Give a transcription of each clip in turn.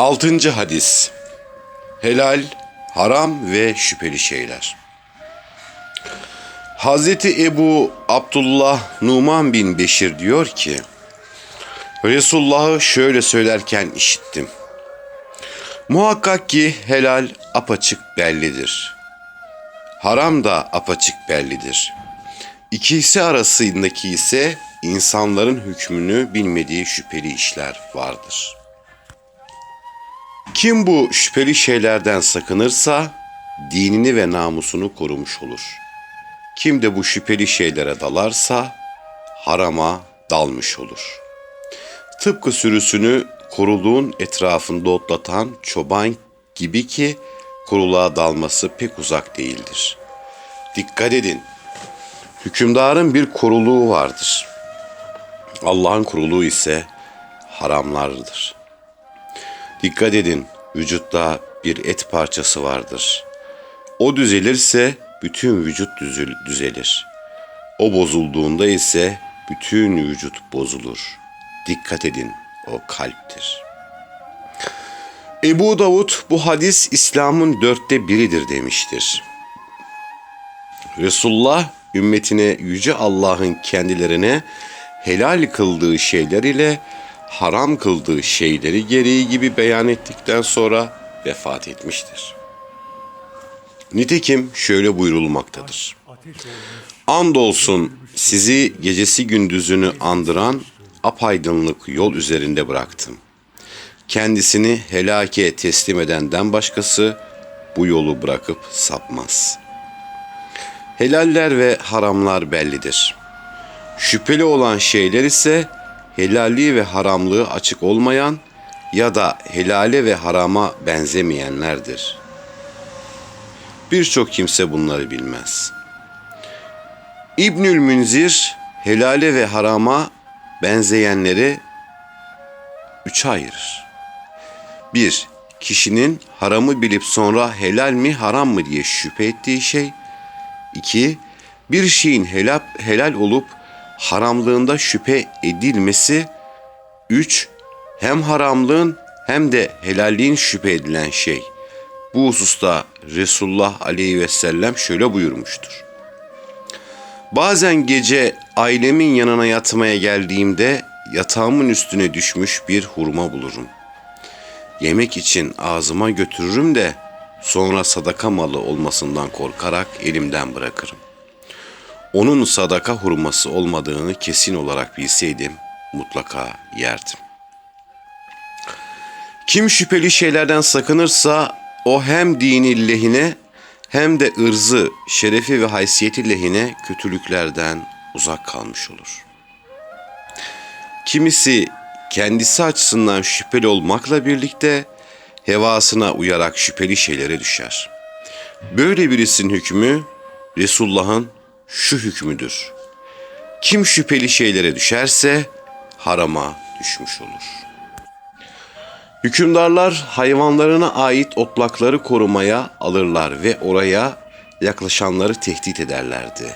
Altıncı hadis. Helal, haram ve şüpheli şeyler. Hazreti Ebu Abdullah Numan bin Beşir diyor ki, Resulullah'ı şöyle söylerken işittim. Muhakkak ki helal apaçık bellidir. Haram da apaçık bellidir. İkisi arasındaki ise insanların hükmünü bilmediği şüpheli işler vardır. Kim bu şüpheli şeylerden sakınırsa dinini ve namusunu korumuş olur. Kim de bu şüpheli şeylere dalarsa harama dalmış olur. Tıpkı sürüsünü koruluğun etrafında otlatan çoban gibi ki koruluğa dalması pek uzak değildir. Dikkat edin. Hükümdarın bir koruluğu vardır. Allah'ın kuruluğu ise haramlardır. Dikkat edin, vücutta bir et parçası vardır. O düzelirse bütün vücut düzül, düzelir. O bozulduğunda ise bütün vücut bozulur. Dikkat edin, o kalptir. Ebu Davud bu hadis İslam'ın dörtte biridir demiştir. Resulullah ümmetine yüce Allah'ın kendilerine helal kıldığı şeyler ile haram kıldığı şeyleri gereği gibi beyan ettikten sonra vefat etmiştir. Nitekim şöyle buyurulmaktadır. Andolsun sizi gecesi gündüzünü andıran apaydınlık yol üzerinde bıraktım. Kendisini helake teslim edenden başkası bu yolu bırakıp sapmaz. Helaller ve haramlar bellidir. Şüpheli olan şeyler ise helalliği ve haramlığı açık olmayan ya da helale ve harama benzemeyenlerdir. Birçok kimse bunları bilmez. İbnül Münzir helale ve harama benzeyenleri üçe ayırır. Bir, kişinin haramı bilip sonra helal mi haram mı diye şüphe ettiği şey. İki, bir şeyin helal, helal olup haramlığında şüphe edilmesi. Üç, hem haramlığın hem de helalliğin şüphe edilen şey. Bu hususta Resulullah aleyhi ve sellem şöyle buyurmuştur. Bazen gece ailemin yanına yatmaya geldiğimde yatağımın üstüne düşmüş bir hurma bulurum. Yemek için ağzıma götürürüm de sonra sadaka malı olmasından korkarak elimden bırakırım. Onun sadaka hurması olmadığını kesin olarak bilseydim mutlaka yerdim. Kim şüpheli şeylerden sakınırsa o hem dini lehine hem de ırzı, şerefi ve haysiyeti lehine kötülüklerden uzak kalmış olur. Kimisi kendisi açısından şüpheli olmakla birlikte hevasına uyarak şüpheli şeylere düşer. Böyle birisinin hükmü Resulullah'ın şu hükmüdür. Kim şüpheli şeylere düşerse harama düşmüş olur.'' Hükümdarlar hayvanlarına ait otlakları korumaya alırlar ve oraya yaklaşanları tehdit ederlerdi.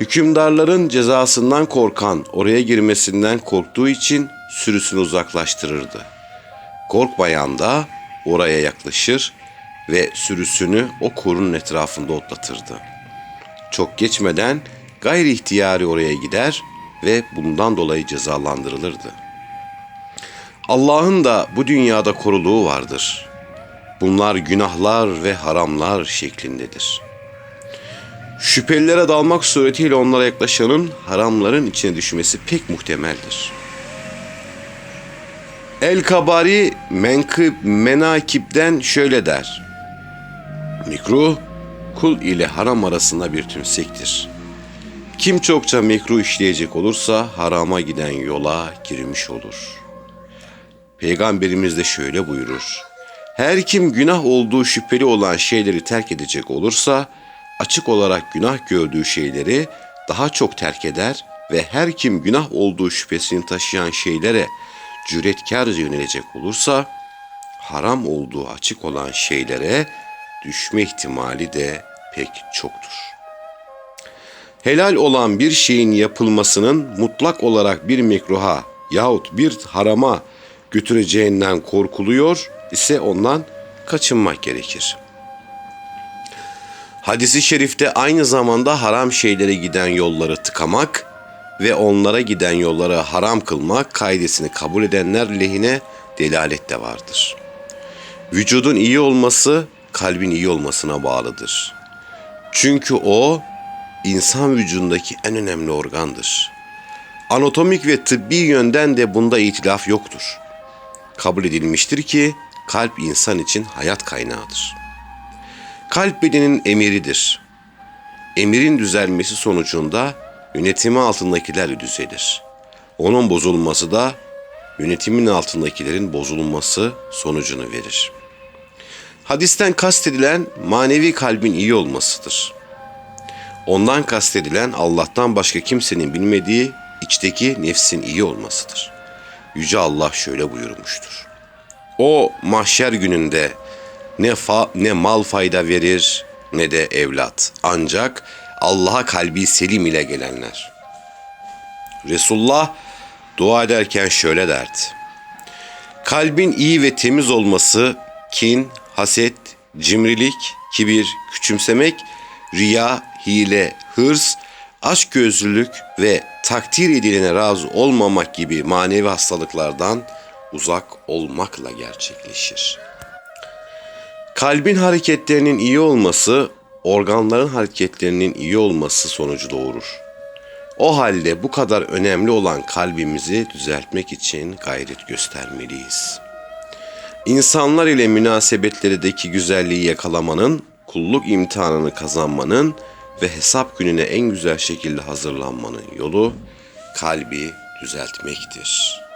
Hükümdarların cezasından korkan oraya girmesinden korktuğu için sürüsünü uzaklaştırırdı. Korkmayan da oraya yaklaşır ve sürüsünü o korunun etrafında otlatırdı. Çok geçmeden gayri ihtiyari oraya gider ve bundan dolayı cezalandırılırdı.'' Allah'ın da bu dünyada koruluğu vardır. Bunlar günahlar ve haramlar şeklindedir. Şüphelilere dalmak suretiyle onlara yaklaşanın haramların içine düşmesi pek muhtemeldir. El-Kabari Menkıb Menakib'den şöyle der. Mikruh, kul ile haram arasında bir tümsektir. Kim çokça mikruh işleyecek olursa harama giden yola girmiş olur.'' Peygamberimiz de şöyle buyurur. Her kim günah olduğu şüpheli olan şeyleri terk edecek olursa, açık olarak günah gördüğü şeyleri daha çok terk eder ve her kim günah olduğu şüphesini taşıyan şeylere cüretkarca yönelecek olursa, haram olduğu açık olan şeylere düşme ihtimali de pek çoktur. Helal olan bir şeyin yapılmasının mutlak olarak bir mekruha yahut bir harama götüreceğinden korkuluyor ise ondan kaçınmak gerekir. Hadisi şerifte aynı zamanda haram şeylere giden yolları tıkamak ve onlara giden yolları haram kılmak kaidesini kabul edenler lehine delalet de vardır. Vücudun iyi olması kalbin iyi olmasına bağlıdır. Çünkü o insan vücudundaki en önemli organdır. Anatomik ve tıbbi yönden de bunda itilaf yoktur. Kabul edilmiştir ki kalp insan için hayat kaynağıdır. Kalp bedenin emiridir. Emirin düzelmesi sonucunda yönetimi altındakiler düzelir. Onun bozulması da yönetimin altındakilerin bozulması sonucunu verir. Hadisten kastedilen manevi kalbin iyi olmasıdır. Ondan kastedilen Allah'tan başka kimsenin bilmediği içteki nefsin iyi olmasıdır. Yüce Allah şöyle buyurmuştur. O mahşer gününde ne fa, ne mal fayda verir ne de evlat. Ancak Allah'a kalbi selim ile gelenler. Resulullah dua ederken şöyle derdi. Kalbin iyi ve temiz olması kin, haset, cimrilik, kibir, küçümsemek, riya, hile, hırs, açgözlülük ve takdir edilene razı olmamak gibi manevi hastalıklardan uzak olmakla gerçekleşir. Kalbin hareketlerinin iyi olması, organların hareketlerinin iyi olması sonucu doğurur. O halde bu kadar önemli olan kalbimizi düzeltmek için gayret göstermeliyiz. İnsanlar ile münasebetlerdeki güzelliği yakalamanın, kulluk imtihanını kazanmanın ve hesap gününe en güzel şekilde hazırlanmanın yolu kalbi düzeltmektir.''